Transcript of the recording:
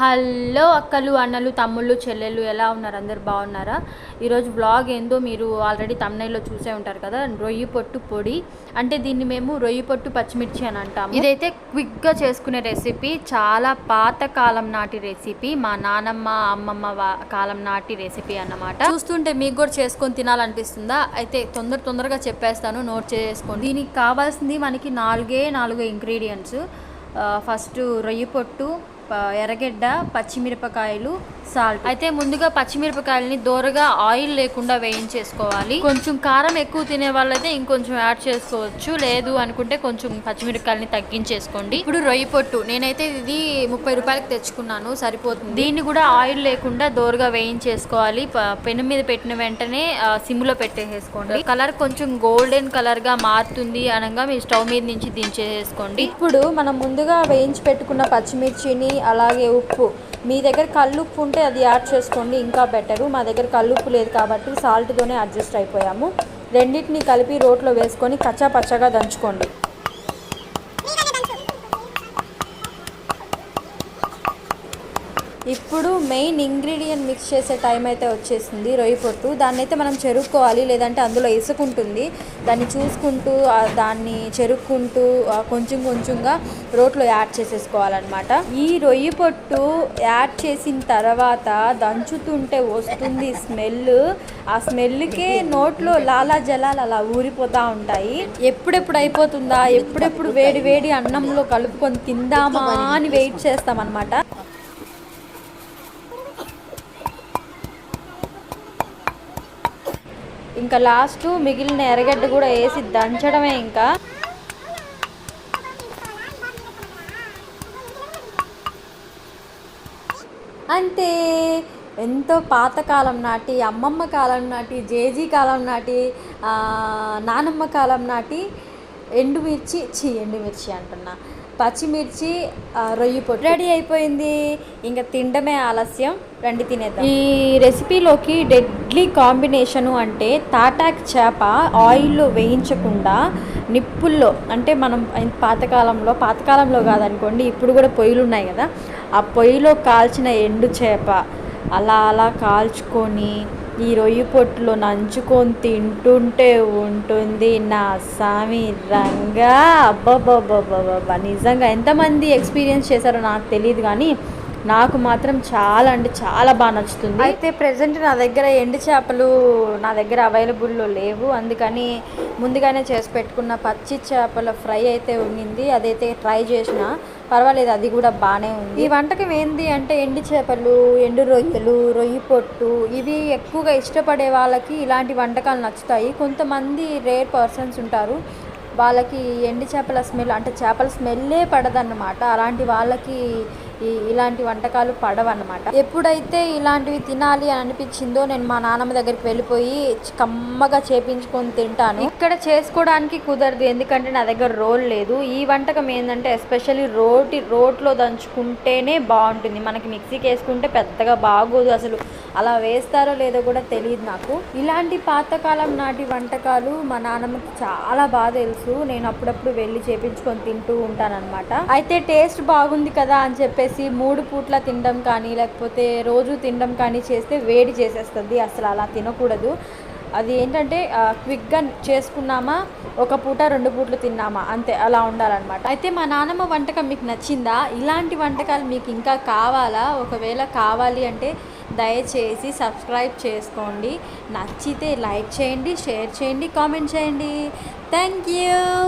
Hello అక్కలు అన్నలు తమ్ముళ్ళు చెల్లెళ్ళు ఎలా ఉన్నారు? అందరు బాగున్నారా? ఈరోజు వ్లాగ్ ఏందో మీరు ఆల్రెడీ తమ్నైల్లో చూసే ఉంటారు కదా రొయ్యి పొట్టు పొడి. అంటే దీన్ని మేము రొయ్యి పొట్టు పచ్చిమిర్చి అని అంటాము. ఇదైతే క్విక్గా చేసుకునే రెసిపీ చాలా పాత కాలం నాటి రెసిపీ మా నానమ్మ అమ్మమ్మ వా- కాలం నాటి రెసిపీ అన్నమాట. చూస్తుంటే మీకు కూడా చేసుకొని తినాలనిపిస్తుందా? అయితే తొందర తొందరగా చెప్పేస్తాను నోట్ చేసుకోండి. దీనికి కావాల్సింది మనకి నాలుగే నాలుగు ఇంగ్రీడియంట్స్ ఫస్ట్ రొయ్యి పొట్టు ఎర్రగడ్డ పచ్చిమిరపకాయలు సాల్ట్. అయితే ముందుగా పచ్చిమిరపకాయలని దోరగా ఆయిల్ లేకుండా వేయించేసుకోవాలి. కొంచెం కారం ఎక్కువ తినే వాళ్ళైతే ఇంకొంచెం యాడ్ చేసుకోవచ్చు. లేదు అనుకుంటే కొంచెం పచ్చిమిరపకాయలని తగ్గించేసుకోండి. ఇప్పుడు రొయ్యి పొట్టు. నేనైతే ఇది ముప్పై రూపాయలకి తెచ్చుకున్నాను. సరిపోతుంది. దీన్ని కూడా ఆయిల్ లేకుండా దోరగా వేయించేసుకోవాలి. పెను మీద పెట్టిన వెంటనే సిమ్లో పెట్టేసేసుకోండి. కలర్ కొంచెం గోల్డెన్ కలర్గా మారుతుంది అనగా మీరు స్టవ్ మీద నుంచి దించేసుకోండి. ఇప్పుడు మనం ముందుగా వేయించి పెట్టుకున్న పచ్చిమిర్చిని అలాగే ఉప్పు. మీ దగ్గర కల్లుప్పు ఉంటే అది యాడ్ చేసుకోండి ఇంకా బెటరు. మా దగ్గర కల్లుప్పు లేదు కాబట్టి సాల్ట్తోనే అడ్జస్ట్ అయిపోయాము. రెండింటిని కలిపి రోట్లో వేసుకొని కచ్చా పచ్చగా దంచుకోండి. ఇప్పుడు మెయిన్ ఇంగ్రీడియంట్ మిక్స్ చేసే టైం అయితే వచ్చేసింది రొయ్యి పొట్టు. దాన్ని అయితే మనం చెరుక్కోవాలి లేదంటే అందులో ఇసుకుంటుంది దాన్ని చూసుకుంటూ దాన్ని చెరుక్కుంటూ కొంచెం కొంచెంగా రోట్లో యాడ్ చేసేసుకోవాలన్నమాట. ఈ రొయ్యి పొట్టు యాడ్ చేసిన తర్వాత దంచుతుంటే వస్తుంది స్మెల్ ఆ స్మెల్కే నోట్లో లాలా జలాలు అలా ఊరిపోతూ ఉంటాయి. ఎప్పుడెప్పుడు అయిపోతుందా? ఎప్పుడెప్పుడు వేడి వేడి అన్నంలో కలుపుకొని తిందామా అని వెయిట్ చేస్తామన్నమాట. ఇంకా లాస్ట్ మిగిలిన ఎర్రగడ్డ కూడా వేసి దంచడమే ఇంకా. అంతే. ఎంతో పాతకాలం నాటి అమ్మమ్మ కాలం నాటి జేజీ కాలం నాటి నానమ్మ కాలం నాటి ఎండుమిర్చి చి ఎండుమిర్చి అంటున్నా. పచ్చిమిర్చి రొయ్యి పొట్టు. రెడీ అయిపోయింది. ఇంకా తినడమే ఆలస్యం. రండి తినేద్దాం. ఈ రెసిపీలోకి డెడ్లీ కాంబినేషను అంటే తాటాక్ చేప ఆయిల్లో వేయించకుండా నిప్పుల్లో అంటే మనం పాతకాలంలో పాతకాలంలో కాదనుకోండి ఇప్పుడు కూడా పొయ్యిలు ఉన్నాయి కదా ఆ పొయ్యిలో కాల్చిన ఎండు చేప అలా అలా కాల్చుకొని ఈ రొయ్యి పొట్టులో నంచుకొని తింటుంటే ఉంటుంది. నా సామి రంగా! అబ్బబ్బబ్బబ్బబ్బా నిజంగా ఎంతమంది ఎక్స్పీరియన్స్ చేశారో నాకు తెలియదు కానీ నాకు మాత్రం చాలా అంటే చాలా బాగా నచ్చుతుంది. అయితే ప్రజెంట్ నా దగ్గర ఎండు చేపలు నా దగ్గర అవైలబుల్లో లేవు. అందుకని ముందుగానే చేసి పెట్టుకున్న పచ్చి చేపల ఫ్రై అయితే ఉండింది. అదైతే ట్రై చేసిన పర్వాలేదు అది కూడా బాగానే ఉంది. ఈ వంటకం ఏంది అంటే ఎండు చేపలు ఎండు రొయ్యలు రొయ్యి పొట్టు ఇవి ఎక్కువగా ఇష్టపడే వాళ్ళకి ఇలాంటి వంటకాలు నచ్చుతాయి. కొంతమంది రేర్ పర్సన్స్ ఉంటారు. వాళ్ళకి ఎండు చేపల స్మెల్ అంటే చేపల స్మెల్లే పడదన్నమాట. అలాంటి వాళ్ళకి ఈ ఇలాంటి వంటకాలు పడవన్నమాట. ఎప్పుడైతే ఇలాంటివి తినాలి అని అనిపించిందో నేను మా నాన్నమ్మ దగ్గరికి వెళ్ళిపోయి కమ్మగా చేపించుకొని తింటాను. ఇక్కడ చేసుకోవడానికి కుదరదు ఎందుకంటే నా దగ్గర రోల్ లేదు. ఈ వంటకం ఏంటంటే ఎస్పెషల్లీ రోటి రోట్లో దంచుకుంటేనే బాగుంటుంది. మనకి మిక్సీకి వేసుకుంటే పెద్దగా బాగోదు అసలు. అలా వేస్తారో లేదో కూడా తెలియదు నాకు. ఇలాంటి పాతకాలం నాటి వంటకాలు మా నాన్నమ్మకి చాలా బాగా తెలుసు. నేను అప్పుడప్పుడు వెళ్ళి చేపించుకొని తింటూ ఉంటానన్నమాట. అయితే టేస్ట్ బాగుంది కదా అని చెప్పేసి మూడు పూట్ల తినడం కానీ లేకపోతే రోజు తినడం కానీ చేస్తే వేడి చేసేస్తుంది. అసలు అలా తినకూడదు. అది ఏంటంటే క్విక్గా చేసుకున్నామా ఒక పూట రెండు పూటలు తిన్నామా అంతే అలా ఉండాలన్నమాట. అయితే మా నాన్నమ్మ వంటకం మీకు నచ్చిందా? ఇలాంటి వంటకాలు మీకు ఇంకా కావాలా? ఒకవేళ కావాలి అంటే దయచేసి సబ్స్క్రైబ్ చేసుకోండి. నచ్చితే లైక్ చేయండి షేర్ చేయండి కామెంట్ చేయండి. Thank you!